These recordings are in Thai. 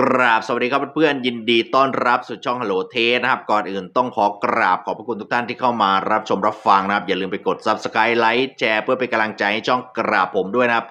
กราบสวัสดีครับเพื่อนๆยินดีต้อนรับสู่ช่องฮัลโหลเทสนะครับ ก่อนอื่นต้องขอกราบขอบพระคุณทุกท่านที่เข้ามารับชมรับฟังนะครับ อย่าลืมไปกด Subscribe ไลค์แชร์เพื่อเป็นกำลังใจให้ช่องกราบผมด้วยนะครับ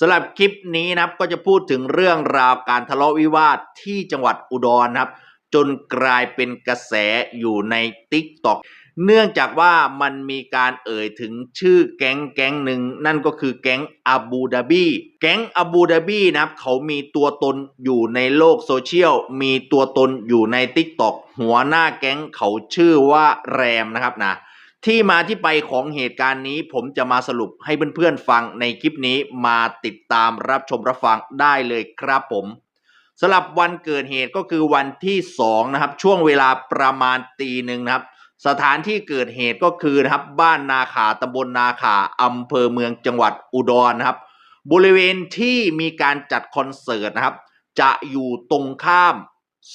สำหรับคลิปนี้นะครับก็จะพูดถึงเรื่องราวการทะเลาะวิวาทที่จังหวัดอุดรนะครับ จนกลายเป็นกระแสอยู่ใน t ิ k t o k เนื่องจากว่ามันมีการเอ่ยถึงชื่อแก๊งแก๊งหนึ่งนั่นก็คือแก๊งอาบูดาบีแก๊งอาบูดาบีนะครับเขามีตัวตนอยู่ในโลกโซเชียลมีตัวตนอยู่ใน t ิ k t o k หัวหน้าแก๊งเขาชื่อว่าแรมนะครับนะที่มาที่ไปของเหตุการณ์นี้ผมจะมาสรุปให้เพื่อนๆฟังในคลิปนี้มาติดตามรับชมรับฟังได้เลยครับผมสำหรับวันเกิดเหตุก็คือวันที่2นะครับช่วงเวลาประมาณตีหนึ่งนะครับ สถานที่เกิดเหตุก็คือนะครับบ้านนาขาตำบลนาขาอำเภอเมืองจังหวัดอุดรนะครับ บริเวณที่มีการจัดคอนเสิร์ตนะครับ จะอยู่ตรงข้าม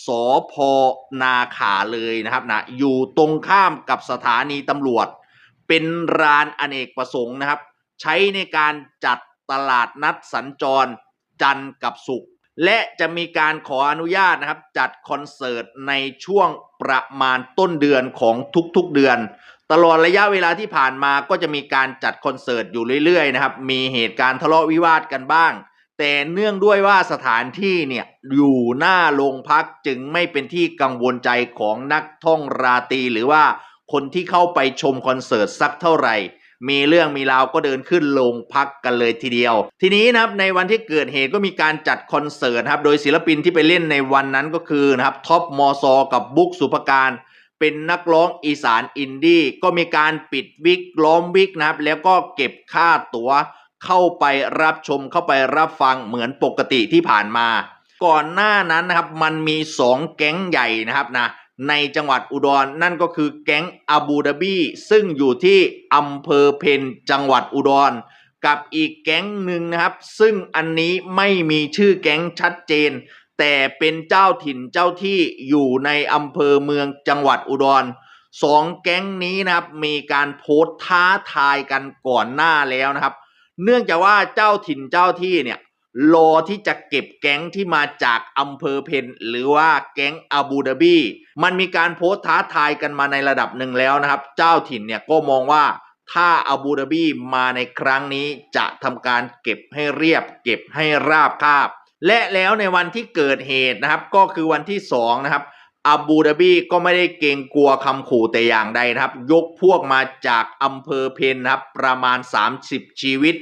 สอพนาขาเลยนะครับนะอยู่ตรงข้ามกับสถานีตำรวจ เป็นรานอเนกประสงค์นะครับ ใช้ในการจัดตลาดนัดสัญจรจันทร์กับศุก และจะมีการขออนุญาตนะครับ จัดคอนเสิร์ตในช่วงประมาณต้นเดือนของทุกๆเดือน ตลอดระยะเวลาที่ผ่านมาก็จะมีการจัดคอนเสิร์ตอยู่เรื่อยๆนะครับ มีเหตุการณ์ทะเลาะวิวาทกันบ้าง แต่เนื่องด้วยว่าสถานที่เนี่ยอยู่หน้าโรงพักจึงไม่เป็นที่กังวลใจของนักท่องราตรีหรือว่าคนที่เข้าไปชมคอนเสิร์ตสักเท่าไหร่ มีเรื่องมีราวก็เดินขึ้นโรงพักกันเลยทีเดียว ทีนี้นะครับในวันที่เกิดเหตุก็มีการจัดคอนเสิร์ตครับโดยศิลปินที่ไปเล่นในวันนั้นก็คือนะครับท็อปมอซอกับบุ๊กสุภการเป็นนักร้องอีสานอินดี้ก็มีการปิดวิกล้อมวิกนะครับ แล้วก็เก็บค่าตั๋วเข้าไปรับชมเข้าไปรับฟังเหมือนปกติที่ผ่านมา ก่อนหน้านั้นนะครับมันมีสองแก๊งใหญ่นะครับนะ ในจังหวัดอุดรนั่นก็คือแก๊งอาบูดาบีซึ่งอยู่ที่อำเภอเพนจังหวัดอุดร กับอีกแก๊งหนึ่งนะครับ ซึ่งอันนี้ไม่มีชื่อแก๊งชัดเจน แต่เป็นเจ้าถิ่นเจ้าที่อยู่ในอำเภอเมืองจังหวัดอุดรสองแก๊งนี้นะครับมีการโพสต์ท้าทายกันก่อนหน้าแล้วนะครับ เนื่องจากว่าเจ้าถิ่นเจ้าที่เนี่ย รอที่จะเก็บแก๊งที่มาจากอำเภอเพนหรือว่าแก๊งอาบูดาบี มันมีการโพสต์ท้าทายกันมาในระดับหนึ่งแล้วนะครับ เจ้าถิ่นเนี่ยก็มองว่าถ้าอาบูดาบีมาในครั้งนี้จะทำการเก็บให้เรียบ เก็บให้ราบคาบ และแล้วในวันที่เกิดเหตุนะครับ ก็คือวันที่สองนะครับอาบูดาบีก็ไม่ได้เกรงกลัวคำขู่แต่อย่างใดนะครับ ยกพวกมาจากอำเภอเพนนะครับประมาณ 30 ชีวิต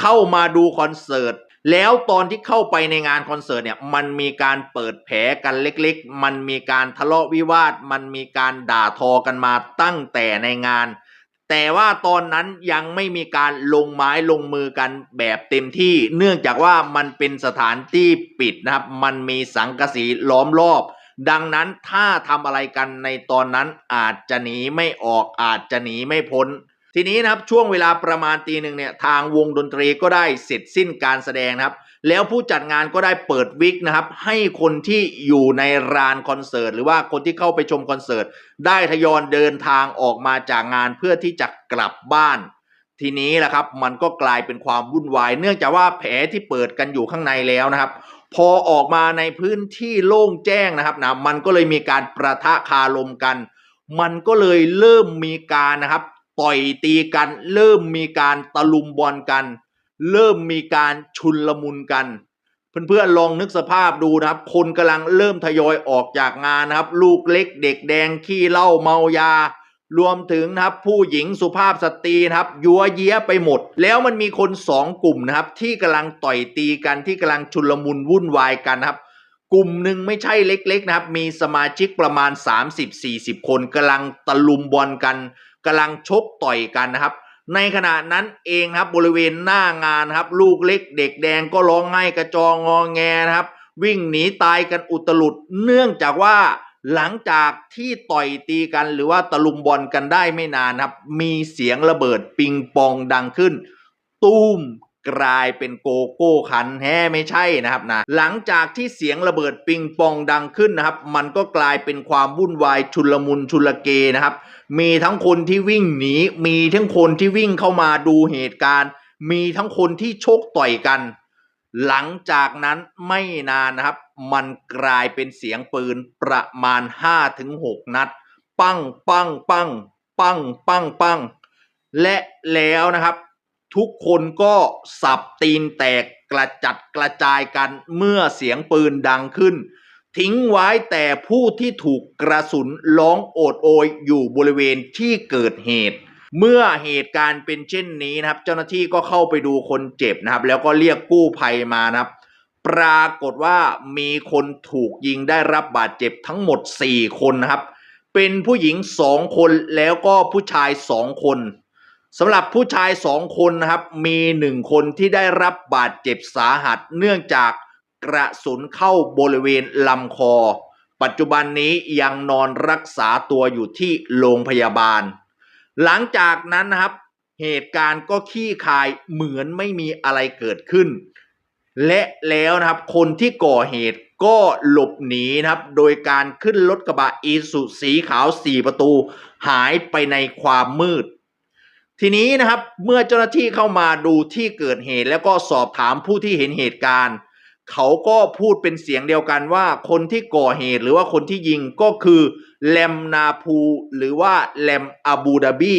เข้ามาดูคอนเสิร์ต แล้วตอนที่เข้าไปในงานคอนเสิร์ตเนี่ยมันมีการเปิดแผลกันเล็กๆ มันมีการทะเลาะวิวาท มันมีการด่าทอกันมาตั้งแต่ในงาน แต่ว่าตอนนั้นยังไม่มีการลงไม้ลงมือกันแบบเต็มที่ เนื่องจากว่ามันเป็นสถานที่ปิดนะครับ มันมีสังกะสีล้อมรอบ ดังนั้นถ้าทำอะไรกันในตอนนั้นอาจจะหนีไม่ออกอาจจะหนีไม่พ้น ทีนี้นะครับช่วงเวลาประมาณตีหนึ่งเนี่ยทางวงดนตรีก็ได้เสร็จสิ้นการแสดงนะครับ แล้วผู้จัดงานก็ได้เปิดวิกนะครับ ให้คนที่อยู่ในรานคอนเสิร์ตหรือว่าคนที่เข้าไปชมคอนเสิร์ตได้ทยอยเดินทางออกมาจากงานเพื่อที่จะกลับบ้าน ทีนี้แหละครับมันก็กลายเป็นความวุ่นวาย เนื่องจากว่าแผลที่เปิดกันอยู่ข้างในแล้วนะครับ พอออกมาในพื้นที่โล่งแจ้งนะครับนะมันก็เลยมีการประทะคารมกัน มันก็เลยเริ่มมีการนะครับ ต่อยตีกัน เริ่มมีการตะลุมบอลกัน เริ่มมีการชุนลมุนกัน เพื่อนๆลองนึกสภาพดูนะครับ คนกำลังเริ่มทยอยออกจากงานนะครับ ลูกเล็กเด็กแดงขี้เหล้าเมายา รวมถึงนะครับผู้หญิงสุภาพสตรีนะครับ ยัวเยี้ยไปหมด แล้วมันมีคนสองกลุ่มนะครับ ที่กำลังต่อยตีกันที่กำลังชุลมุนวุ่นวายกันนะครับกลุ่มหนึ่งไม่ใช่เล็กๆนะครับ มีสมาชิกประมาณ 30-40 คนกำลังตะลุมบอลกัน กำลังชกต่อยกันนะครับ ในขณะนั้นเองนะครับบริเวณหน้างานนะครับ ลูกเล็กเด็กแดงก็ร้องไห้กระจองงอแงนะครับ วิ่งหนีตายกันอุตลุดเนื่องจากว่าหลังจากที่ต่อยตีกันหรือว่าตะลุมบอลกันได้ไม่นานครับ มีเสียงระเบิดปิงปองดังขึ้นตูมกลายเป็นโกโก้คันแฮ่ไม่ใช่นะครับนะหลังจากที่เสียงระเบิดปิงปองดังขึ้นนะครับ มันก็กลายเป็นความวุ่นวายชุลมุนชุลเกนะครับ มีทั้งคนที่วิ่งหนี มีทั้งคนที่วิ่งเข้ามาดูเหตุการณ์ มีทั้งคนที่ชกต่อยกัน หลังจากนั้นไม่นานนะครับ มันกลายเป็นเสียงปืนประมาณ 5-6 นัด ปังปังปังปังปังปังและแล้วนะครับ ทุกคนก็สับตีนแตกกระจัดกระจายกันเมื่อเสียงปืนดังขึ้น ทิ้งไว้แต่ผู้ที่ถูกกระสุนร้องโอดโอยอยู่บริเวณที่เกิดเหตุ เมื่อเหตุการณ์เป็นเช่นนี้นะครับ เจ้าหน้าที่ก็เข้าไปดูคนเจ็บนะครับ แล้วก็เรียกกู้ภัยมานะครับ ปรากฏว่ามีคนถูกยิงได้รับบาดเจ็บทั้งหมด 4 คนนะครับ เป็นผู้หญิง 2 คนแล้วก็ผู้ชาย 2 คนสำหรับผู้ชาย 2 คนนะครับ มี 1 คนที่ได้รับบาดเจ็บสาหัสเนื่องจาก กระสุนเข้าบริเวณลำคอ ปัจจุบันนี้ยังนอนรักษาตัวอยู่ที่โรงพยาบาล หลังจากนั้นนะครับ เหตุการณ์ก็ขี้คายเหมือนไม่มีอะไรเกิดขึ้น และแล้วนะครับคนที่ก่อเหตุก็หลบหนีนะครับ โดยการขึ้นรถกระบะอีสุสีขาวสี่ประตู หายไปในความมืด ทีนี้นะครับเมื่อเจ้าหน้าที่เข้ามาดูที่เกิดเหตุแล้วก็สอบถามผู้ที่เห็นเหตุการณ์ เขาก็พูดเป็นเสียงเดียวกันว่าคนที่ก่อเหตุหรือว่าคนที่ยิงก็คือแลมนาพูหรือว่าแลมอาบูดาบี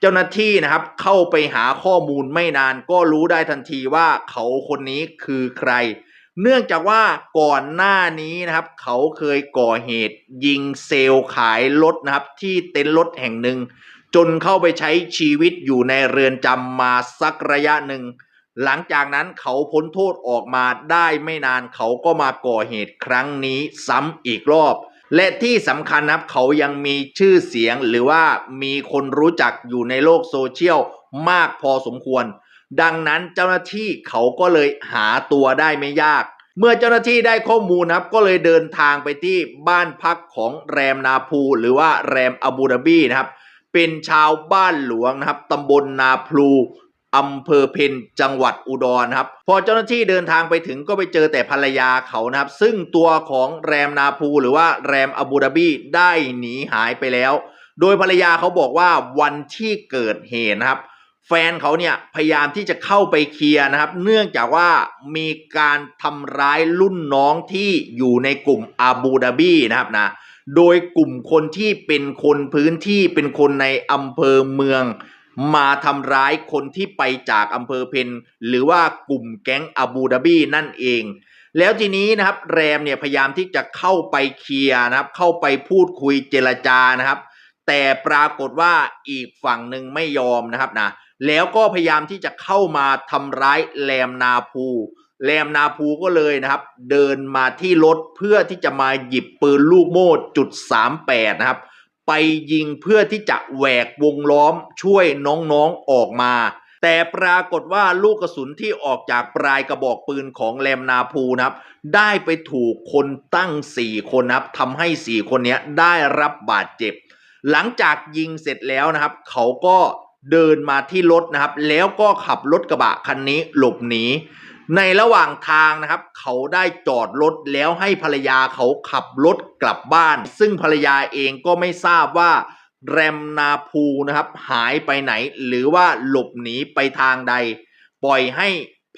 เจ้าหน้าที่นะครับเข้าไปหาข้อมูลไม่นานก็รู้ได้ทันทีว่าเขาคนนี้คือใคร เนื่องจากว่าก่อนหน้านี้นะครับ เขาเคยก่อเหตุ ยิงเซลล์ขายรถนะครับ ที่เต็นท์รถแห่งหนึ่ง จนเข้าไปใช้ชีวิตอยู่ในเรือนจำมาสักระยะหนึ่ง หลังจากนั้นเขาพ้นโทษออกมาได้ไม่นานเขาก็มาก่อเหตุครั้งนี้ซ้ำอีกรอบ และที่สำคัญนะครับเขายังมีชื่อเสียงหรือว่ามีคนรู้จักอยู่ในโลกโซเชียลมากพอสมควร ดังนั้นเจ้าหน้าที่เขาก็เลยหาตัวได้ไม่ยาก เมื่อเจ้าหน้าที่ได้ข้อมูลนะครับก็เลยเดินทางไปที่บ้านพักของแรมนาพู หรือว่าแรมอาบูดาบีนะครับเป็นชาวบ้านหลวงนะครับตำบลนาพลู อำเภอเพนจังหวัดอุดรครับ พอเจ้าหน้าที่เดินทางไปถึงก็ไปเจอแต่ภรรยาเขานะครับ ซึ่งตัวของแรมนาพูหรือว่าแรมอาบูดาบีได้หนีหายไปแล้ว โดยภรรยาเขาบอกว่าวันที่เกิดเหตุนะครับ แฟนเขาเนี่ยพยายามที่จะเข้าไปเคลียร์นะครับ เนื่องจากว่ามีการทำร้ายรุ่นน้องที่อยู่ในกลุ่มอาบูดาบีนะครับนะโดยกลุ่มคนที่เป็นคนพื้นที่เป็นคนในอำเภอเมือง มาทำร้ายคนที่ไปจากอำเภอเพนหรือว่ากลุ่มแก๊งอาบูดาบีนั่นเอง แล้วทีนี้นะครับแรมเนี่ยพยายามที่จะเข้าไปเคลียร์นะครับ เข้าไปพูดคุยเจรจานะครับ แต่ปรากฏว่าอีกฝั่งหนึ่งไม่ยอมนะครับนะแล้วก็พยายามที่จะเข้ามาทำร้ายแรมนาพูแรมนาพูก็เลยนะครับ เดินมาที่รถเพื่อที่จะมาหยิบปืนลูกโม่จุด38นะครับ ไปยิงเพื่อที่จะแหวกวงล้อมช่วยน้องๆออกมา แต่ปรากฏว่าลูกกระสุนที่ออกจากปลายกระบอกปืนของแรมนาพูนะครับ ได้ไปถูกคนตั้ง 4 คนนะครับทำให้ 4 คนนี้ได้รับบาดเจ็บ หลังจากยิงเสร็จแล้วนะครับ เขาก็เดินมาที่รถนะครับ แล้วก็ขับรถกระบะคันนี้หลบหนี ในระหว่างทางนะครับ เขาได้จอดรถแล้วให้ภรรยาเขาขับรถกลับบ้าน ซึ่งภรรยาเองก็ไม่ทราบว่าแรมนาพูนะครับ หายไปไหน หรือว่าหลบหนีไปทางใด ปล่อยให้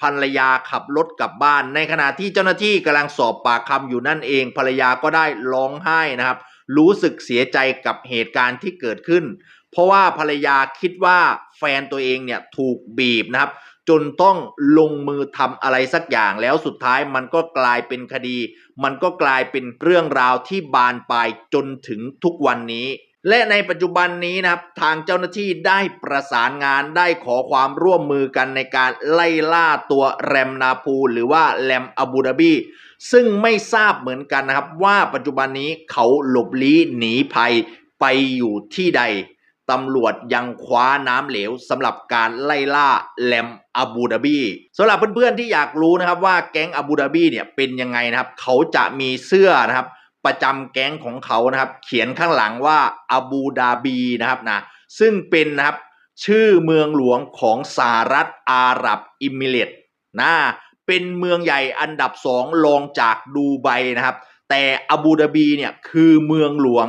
ภรรยาขับรถกลับบ้าน ในขณะที่เจ้าหน้าที่กำลังสอบปากคำอยู่นั่นเอง ภรรยาก็ได้ร้องไห้นะครับ รู้สึกเสียใจกับเหตุการณ์ที่เกิดขึ้น เพราะว่าภรรยาคิดว่าแฟนตัวเองเนี่ยถูกบีบนะครับ จนต้องลงมือทำอะไรสักอย่างแล้วสุดท้ายมันก็กลายเป็นคดี มันก็กลายเป็นเรื่องราวที่บานปลายจนถึงทุกวันนี้ และในปัจจุบันนี้นะครับ ทางเจ้าหน้าที่ได้ประสานงานได้ขอความร่วมมือกันในการไล่ล่าตัวแรมนาพูหรือว่าแรมอาบูดาบีซึ่งไม่ทราบเหมือนกันนะครับว่าปัจจุบันนี้เขาหลบลี้หนีภัยไปอยู่ที่ใด ตำรวจยังคว้าน้ำเหลวสำหรับการไล่ล่าแลมอาบูดาบีสำหรับเพื่อนๆที่อยากรู้นะครับว่าแก๊งอาบูดาบีเนี่ยเป็นยังไงนะครับ เขาจะมีเสื้อนะครับ ประจำแก๊งของเขานะครับ เขียนข้างหลังว่าอาบูดาบีนะครับนะซึ่งเป็นนะครับชื่อเมืองหลวงของสหรัฐอาหรับอิมิเรตส์นะเป็นเมืองใหญ่อันดับสองรองจากดูไบนะครับ แต่อาบูดาบีเนี่ยคือเมืองหลวง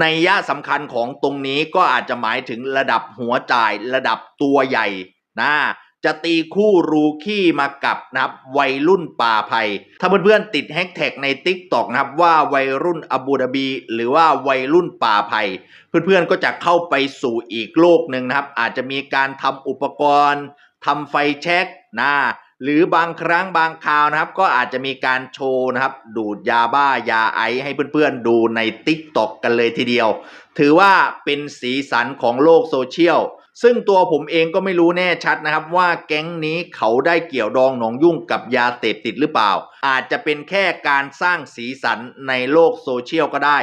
ในย่าสำคัญของตรงนี้ก็อาจจะหมายถึงระดับหัวจ่ายระดับตัวใหญ่นะจะตีคู่รูคี้มากับนะครับวัยรุ่นป่าไผ่ถ้าเพื่อนๆติดแฮชแท็กใน t ิ k t o k นะครับว่าวัยรุ่นอบูดาบี หรือว่าวัยรุ่นป่าไผ่เพื่อนๆก็จะเข้าไปสู่อีกโลกหนึ่งนะครับ อาจจะมีการทำอุปกรณ์ทำไฟแช็กนะ หรือบางครั้งบางคราวนะครับ ก็อาจจะมีการโชว์นะครับ ดูดยาบ้ายาไอให้เพื่อนๆดูใน t ิ k t o k กันเลยทีเดียว ถือว่าเป็นสีสันของโลกโซเชียลซึ่งตัวผมเองก็ไม่รู้แน่ชัดนะครับ ว่าแก๊งนี้เขาได้เกี่ยวดองหนองยุ่งกับยาเสพติดหรือเปล่า อาจจะเป็นแค่การสร้างสีสันในโลกโซเชียลก็ได้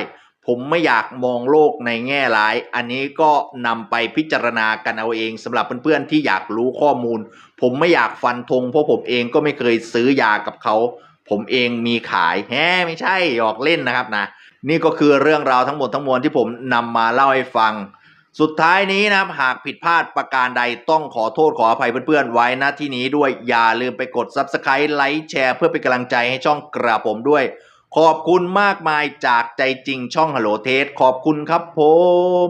ผมไม่อยากมองโลกในแง่ร้าย อันนี้ก็นำไปพิจารณากันเอาเองสำหรับเพื่อนๆที่อยากรู้ข้อมูล ผมไม่อยากฟันธงเพราะผมเองก็ไม่เคยซื้อยากับเขา ผมเองมีขายแฮไม่ใช่หยอกเล่นนะครับนะ นี่ก็คือเรื่องราวทั้งหมดทั้งมวลที่ผมนำมาเล่าให้ฟัง สุดท้ายนี้นะครับ หากผิดพลาดประการใดต้องขอโทษขออภัยเพื่อนๆไว้นะที่นี้ด้วยอย่าลืมไปกด Subscribe ไลค์แชร์เพื่อเป็นกำลังใจให้ช่องกระผมด้วย ขอบคุณมากมายจากใจจริงช่องฮัลโหลเทสขอบคุณครับผม